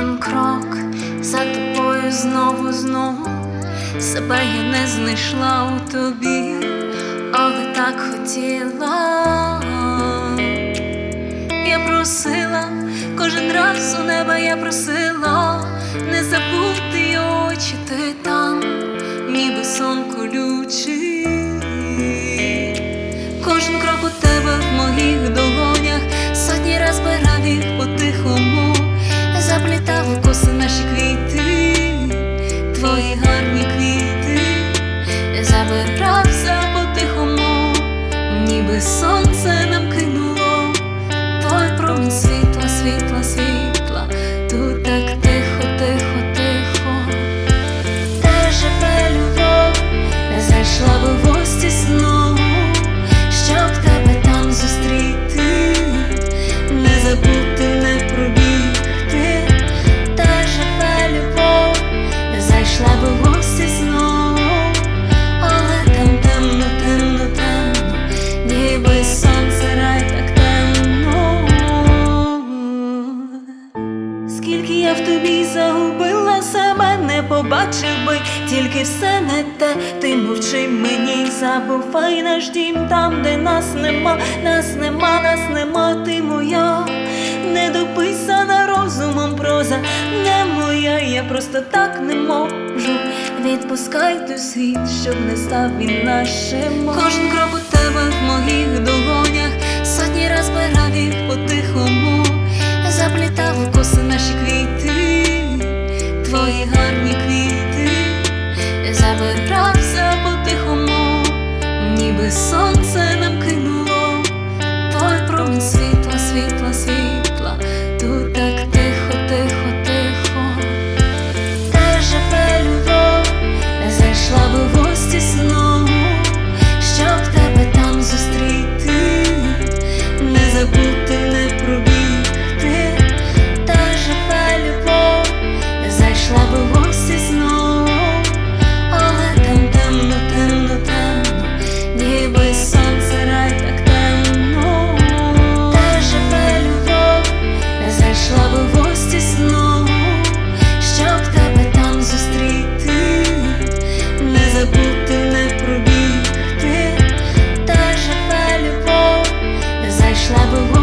кожен крок за тобою знову, знову себе я не знайшла у тобі, але так хотіла, я просила, кожен раз у неба я просила, не забудь. Тобі загубила себе, не побачив би, тільки все не те. Ти мовчи мені, забувай наш дім там, де нас нема, нас нема, нас нема, ти моя, недописана розумом проза, не моя, я просто так не можу. Відпускай той світ, щоб не став він нашим. Кожен крок у тебе в моїх твої гарні квіти, забирався потихому, ніби сонце. travel